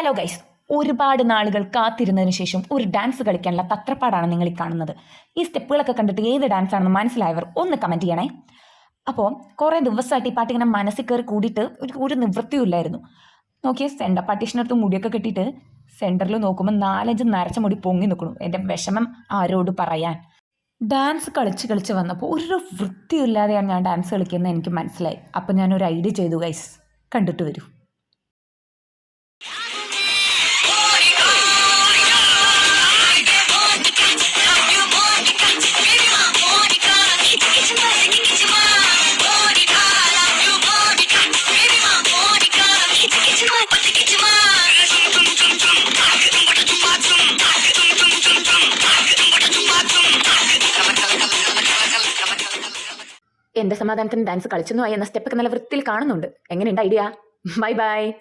Hello guys ഒരുപാട് നാളുകൾ കാത്തിരുന്നതിന് ശേഷം ഒരു ഡാൻസ് കളിക്കാനുള്ള തത്രപ്പാടാണ് നിങ്ങൾ ഈ കാണുന്നത്. ഈ സ്റ്റെപ്പുകളൊക്കെ കണ്ടിട്ട് ഏത് ഡാൻസ് ആണെന്ന് മനസ്സിലായവർ ഒന്ന് കമന്റ് ചെയ്യണേ. അപ്പോൾ കുറേ ദിവസമായിട്ട് ഈ പാട്ട് ഇങ്ങനെ മനസ്സിൽ കയറി കൂടിയിട്ട് ഒരു ഒരു നിവൃത്തിയും ഇല്ലായിരുന്നു. നോക്കിയ സെന്റർ പാർട്ടീഷനടുത്ത് മുടിയൊക്കെ കെട്ടിയിട്ട് സെന്ററിൽ നോക്കുമ്പോൾ നാലഞ്ച് നരച്ച മുടി പൊങ്ങി നിൽക്കണു എന്റെ വിഷമം ആരോട് പറയാൻ? ഡാൻസ് കളിച്ച് കളിച്ച് വന്നപ്പോൾ ഒരു വൃത്തിയില്ലാതെയാണ് ഞാൻ ഡാൻസ് കളിക്കുന്നത് എനിക്ക് മനസ്സിലായി. അപ്പോൾ ഞാനൊരു ഐഡിയ ചെയ്തു ഗൈസ് കണ്ടിട്ട് വരൂ. എന്റെ സമാധാനത്തിന് ഡാൻസ് കളിച്ചെന്നു? ആയി എന്ന സ്റ്റെപ്പൊക്കെ നല്ല വൃത്തിയിൽ കാണുന്നുണ്ട്. എങ്ങനെയുണ്ട് ഐഡിയ ബൈ ബൈ